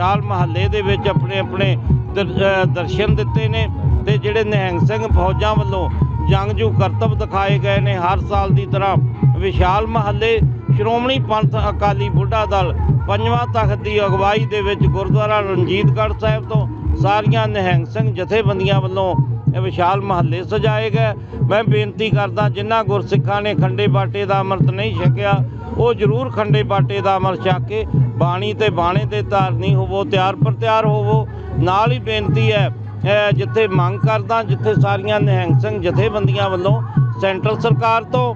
ਵਿਸ਼ਾਲ ਮਹੱਲੇ ਦੇ ਵਿੱਚ ਆਪਣੇ ਆਪਣੇ ਦਰ- ਦਰਸ਼ਨ ਦਿੱਤੇ ਨੇ ਤੇ ਜਿਹੜੇ ਨਿਹੰਗ ਸਿੰਘ ਫੌਜਾਂ ਵੱਲੋਂ ਜੰਗਜੂ ਕਰਤੱਵ ਦਿਖਾਏ ਗਏ ਨੇ, ਹਰ ਸਾਲ ਦੀ ਤਰ੍ਹਾਂ ਵਿਸ਼ਾਲ ਮਹੱਲੇ ਸ਼੍ਰੋਮਣੀ ਪੰਥ ਅਕਾਲੀ ਬੁੱਢਾ ਦਲ ਪੰਜਵਾਂ ਤਖਤ ਦੀ ਅਗਵਾਈ ਦੇ ਵਿੱਚ ਗੁਰਦੁਆਰਾ ਰਣਜੀਤਗੜ੍ਹ ਸਾਹਿਬ ਤੋਂ ਸਾਰੀਆਂ ਨਿਹੰਗ ਸਿੰਘ ਜਥੇਬੰਦੀਆਂ ਵੱਲੋਂ ਇਹ ਵਿਸ਼ਾਲ ਮਹੱਲੇ ਸਜਾਏ ਗਏ। ਮੈਂ ਬੇਨਤੀ ਕਰਦਾ, ਜਿਨ੍ਹਾਂ ਗੁਰਸਿੱਖਾਂ ਨੇ ਖੰਡੇ ਬਾਟੇ ਦਾ ਅੰਮ੍ਰਿਤ ਨਹੀਂ ਛਕਿਆ ਉਹ ਜ਼ਰੂਰ ਖੰਡੇ ਬਾਟੇ ਦਾ ਅੰਮ੍ਰਿਤ ਛਕ ਕੇ ਬਾਣੀ ਤੇ ਬਾਣੇ ਤੇ ਧਾਰਨੀ ਹੋਵੋ, ਤਿਆਰ ਪਰ ਤਿਆਰ ਹੋਵੋ। ਨਾਲ ਹੀ ਬੇਨਤੀ ਹੈ ਜਿੱਥੇ ਮੰਗ ਕਰਦਾ, ਜਿੱਥੇ ਸਾਰੀਆਂ ਨਿਹੰਗ ਸਿੰਘ ਜਥੇਬੰਦੀਆਂ ਵੱਲੋਂ ਸੈਂਟਰ ਸਰਕਾਰ ਤੋਂ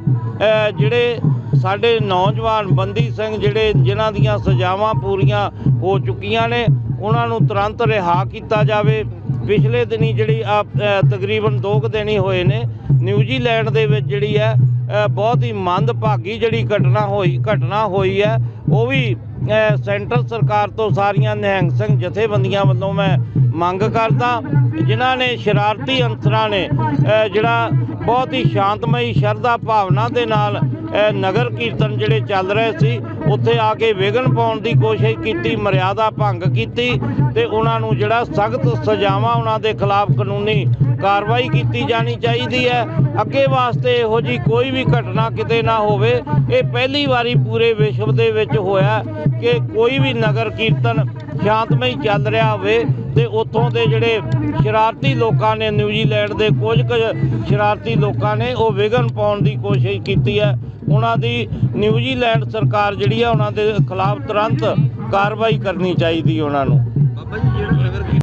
ਜਿਹੜੇ ਸਾਡੇ ਨੌਜਵਾਨ ਬੰਦੀ ਸਿੰਘ, ਜਿਹੜੇ ਜਿਨ੍ਹਾਂ ਦੀਆਂ ਸਜ਼ਾਵਾਂ ਪੂਰੀਆਂ ਹੋ ਚੁੱਕੀਆਂ ਨੇ, ਉਹਨਾਂ ਨੂੰ ਤੁਰੰਤ ਰਿਹਾ ਕੀਤਾ ਜਾਵੇ। ਪਿਛਲੇ ਦਿਨੀ ਜਿਹੜੀ ਆ ਤਕਰੀਬਨ 2 ਕੁ ਦਿਨ ਹੀ ਹੋਏ ਨੇ, ਨਿਊਜ਼ੀਲੈਂਡ ਦੇ ਵਿੱਚ ਜਿਹੜੀ ਹੈ ਬਹੁਤ ਹੀ ਮੰਦਭਾਗੀ ਜਿਹੜੀ ਘਟਨਾ ਹੋਈ ਘਟਨਾ ਹੋਈ ਹੈ ਉਹ ਵੀ ਅ, ਸੈਂਟਰ ਸਰਕਾਰ ਤੋਂ ਸਾਰੀਆਂ ਨਿਹੰਗ ਸਿੰਘ ਜਥੇਬੰਦੀਆਂ ਵੱਲੋਂ ਮੈਂ ਮੰਗ ਕਰਦਾ ਜਿਨ੍ਹਾਂ ਨੇ ਸ਼ਰਾਰਤੀ ਅੰਸਰਾਂ ਨੇ ਜਿਹੜਾ ਬਹੁਤ ਹੀ ਸ਼ਾਂਤਮਈ ਸ਼ਰਧਾ ਭਾਵਨਾ ਦੇ ਨਾਲ ਨਗਰ ਕੀਰਤਨ ਜਿਹੜੇ ਚੱਲ ਰਹੇ ਸੀ ਉੱਥੇ ਆ ਕੇ ਵਿਘਨ ਪਾਉਣ ਦੀ ਕੋਸ਼ਿਸ਼ ਕੀਤੀ ਮਰਿਆਦਾ ਭੰਗ ਕੀਤੀ ਤੇ ਉਹਨਾਂ ਨੂੰ ਜਿਹੜਾ ਸਖਤ ਸਜ਼ਾਵਾਂ ਉਹਨਾਂ ਦੇ ਖਿਲਾਫ ਕਾਨੂੰਨੀ ਕਾਰਵਾਈ ਕੀਤੀ ਜਾਣੀ ਚਾਹੀਦੀ ਹੈ। ਅੱਗੇ ਵਾਸਤੇ ਇਹੋ ਜੀ ਕੋਈ ਵੀ ਘਟਨਾ ਕਿਤੇ ਨਾ ਹੋਵੇ। ਇਹ ਪਹਿਲੀ ਵਾਰੀ ਪੂਰੇ ਵਿਸ਼ਵ ਦੇ ਵਿੱਚ ਹੋਇਆ ਕਿ ਕੋਈ ਵੀ ਨਗਰ ਕੀਰਤਨ ਸ਼ਾਂਤਮਈ ਚੱਲ ਰਿਹਾ ਹੋਵੇ ਤੇ ਉੱਥੋਂ ਦੇ ਜਿਹੜੇ ਸ਼ਰਾਰਤੀ ਲੋਕਾਂ ਨੇ, ਨਿਊਜ਼ੀਲੈਂਡ ਦੇ ਕੁਝ ਕੁ ਸ਼ਰਾਰਤੀ ਲੋਕਾਂ ਨੇ ਉਹ ਵਿਘਨ ਪਾਉਣ ਦੀ ਕੋਸ਼ਿਸ਼ ਕੀਤੀ ਹੈ। ਉਹਨਾਂ ਦੀ ਨਿਊਜ਼ੀਲੈਂਡ ਸਰਕਾਰ ਜਿਹੜੀ ਆ ਉਹਨਾਂ ਦੇ ਖਿਲਾਫ ਤੁਰੰਤ ਕਾਰਵਾਈ ਕਰਨੀ ਚਾਹੀਦੀ ਉਹਨਾਂ ਨੂੰ। ਬਾਬਾ ਜੀ